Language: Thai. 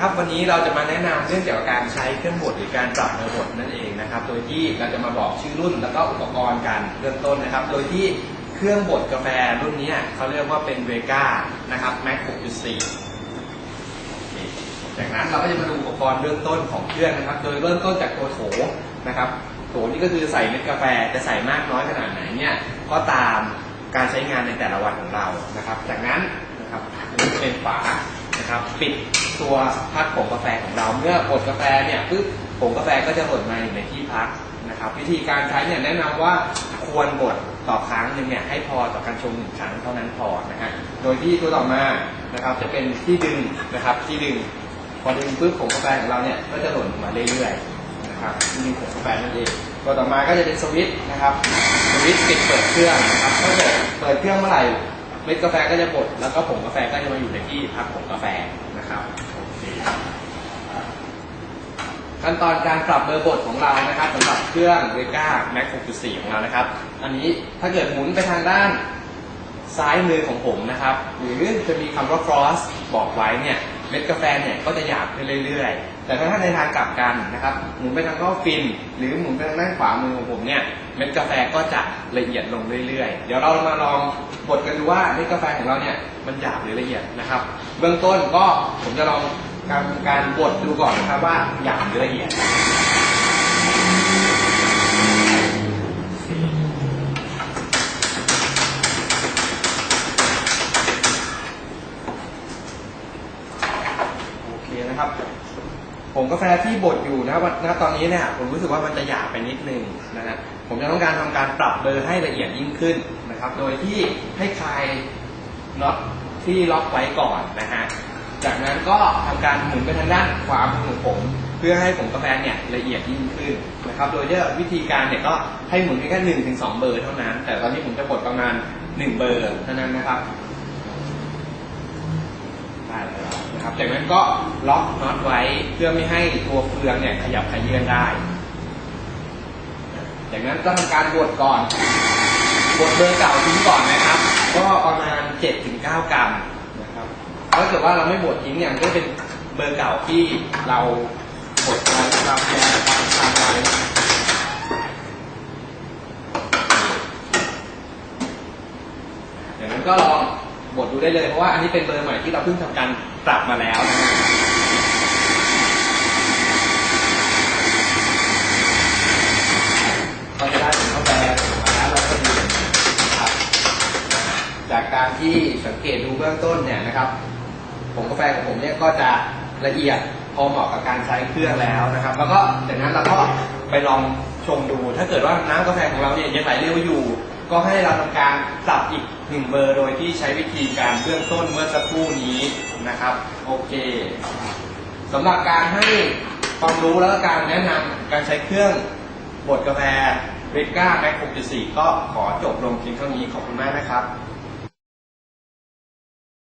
ครับวันนี้เราจะมาแนะนำเรื่องเกี่ยวกับการใช้เครื่องบดหรือการปรับเนื้อบดนั่นเองนะครับ โดยที่เราจะมาบอกชื่อรุ่นแล้วก็อุปกรณ์กันเริ่มต้นนะครับ โดยที่เครื่องบดกาแฟรุ่นนี้เขาเรียกว่าเป็นเวก้านะครับ Mac 6.4 จากนั้นเราก็จะมาดูอุปกรณ์เริ่มต้นของเครื่องนะครับ โดยเริ่มต้นจากตัวโถนะครับ โถนี่ก็คือใส่เม็ดกาแฟจะใส่มากน้อยขนาดไหนเนี่ยก็ตามการใช้งานในแต่ละวันของเรานะครับ จากนั้นนะครับเป็นฝา นะครับ ปิดตัวพักผงกาแฟของเราเมื่อบดกาแฟเนี่ยปึ๊บผงกาแฟก็จะหล่นมาอยู่ในที่พักนะครับ วิธีการใช้เนี่ยแนะนำว่าควรบดต่อครั้งหนึ่งเนี่ยให้พอต่อการชงหนึ่งครั้งเท่านั้นพอนะฮะโดยที่ตัวต่อมานะครับ จะเป็นที่ดึงนะครับที่ดึงพอดึงปุ๊บผงกาแฟของเราเนี่ยก็จะหล่นมาเรื่อยๆนะครับดึงผงกาแฟนั่นเองตัวต่อมาก็จะเป็นสวิตช์นะครับสวิตช์ปิดเปิดเครื่องนะครับถ้าเกิดเปิดเครื่องเมื่อไหร่ เม็ดกาแฟก็จะบดแล้วก็ผงกาแฟก็จะมาอยู่ในที่พักผงกาแฟนะครับโอเคขั้นตอนการปรับเบอร์บดของเรานะครับสำหรับเครื่องเวก้า Mac 6.4 ของเรานะครับ อันนี้ถ้าเกิดหมุนไปทางด้านซ้ายมือของผมนะครับ หรือจะมีคำว่า cross บอกไว้เนี่ย เม็ดกาแฟเนี่ยก็จะหยาบขึ้นเรื่อยๆ แต่ถ้าในทางกลับกันนะครับ หมุนไปทางก็ฟิน หรือหมุนไปทางด้านขวามือของผมเนี่ย เม็ดกาแฟก็จะละเอียดลงเรื่อยๆ เดี๋ยวเรามาลองบดกันดูว่าเม็ดกาแฟของเราเนี่ยมันหยาบหรือละเอียดนะครับ เบื้องต้นก็ผมจะลองการการบดดูก่อนนะครับว่าหยาบหรือละเอียด โอเค นะครับผงกาแฟที่บดอยู่นะวันณตอนนี้เนี่ยผมรู้สึกว่ามันจะหยาบไปนิดนึงนะฮะผมจะต้องการทำการปรับเบอร์ให้ละเอียดยิ่งขึ้นนะครับ โดยที่ให้คลายน็อตที่ล็อกไว้ก่อนนะฮะจากนั้นก็ทำการหมุนไปทางด้านขวามือของผม เพื่อให้ผงกาแฟเนี่ยละเอียดยิ่งขึ้นนะครับ โดยที่วิธีการเนี่ยก็ให้หมุนแค่หนึ่งถึงสองเบอร์เท่านั้น แต่ตอนนี้ผมจะบดประมาณหนึ่งเบอร์เท่านั้นนะครับได้แล้ว นะครับจากนั้นก็ล็อกน็อตไว้เพื่อไม่ให้ตัวเฟืองเนี่ยขยับขยื่นได้จากนั้นก็ทำการบดก่อนบดเบอร์เก่าทิ้งก่อนนะครับ ก็ประมาณ7-9ถึงกรัมนะครับถ้าเกิดว่าเราไม่บดทิ้งเนี่ยก็เป็นเบอร์เก่าที่เราบดไว้ตามแนวตามตามไว้จากนั้นก็ลอ บดดูได้เลยเพราะว่าอันนี้เป็นเบอร์ใหม่ที่เราเพิ่งทำการปรับมาแล้วนะฮะก็จะได้ผลกาแฟมาแล้วเราก็ดีนะครับ จากการที่สังเกตดูเบื้องต้นเนี่ยนะครับผงกาแฟของผมเนี่ยก็จะละเอียดพอเหมาะกับการใช้เครื่องแล้วนะครับ แล้วก็จากนั้นเราก็ไปลองชมดู ถ้าเกิดว่าน้ำกาแฟของเราเนี่ยยังไหลเร็วอยู่ ก็ให้เราทำการปรับอีกหนึ่งเบอร์โดยที่ใช้วิธีการเบื้องต้นเมื่อสักครู่นี้นะครับ โอเคสำหรับการให้ความรู้แล้วก็การแนะนำการใช้เครื่องบดกาแฟเวก้าแม็ก6.4ก็ขอจบลงเพียงเท่านี้ขอบคุณมากนะครับ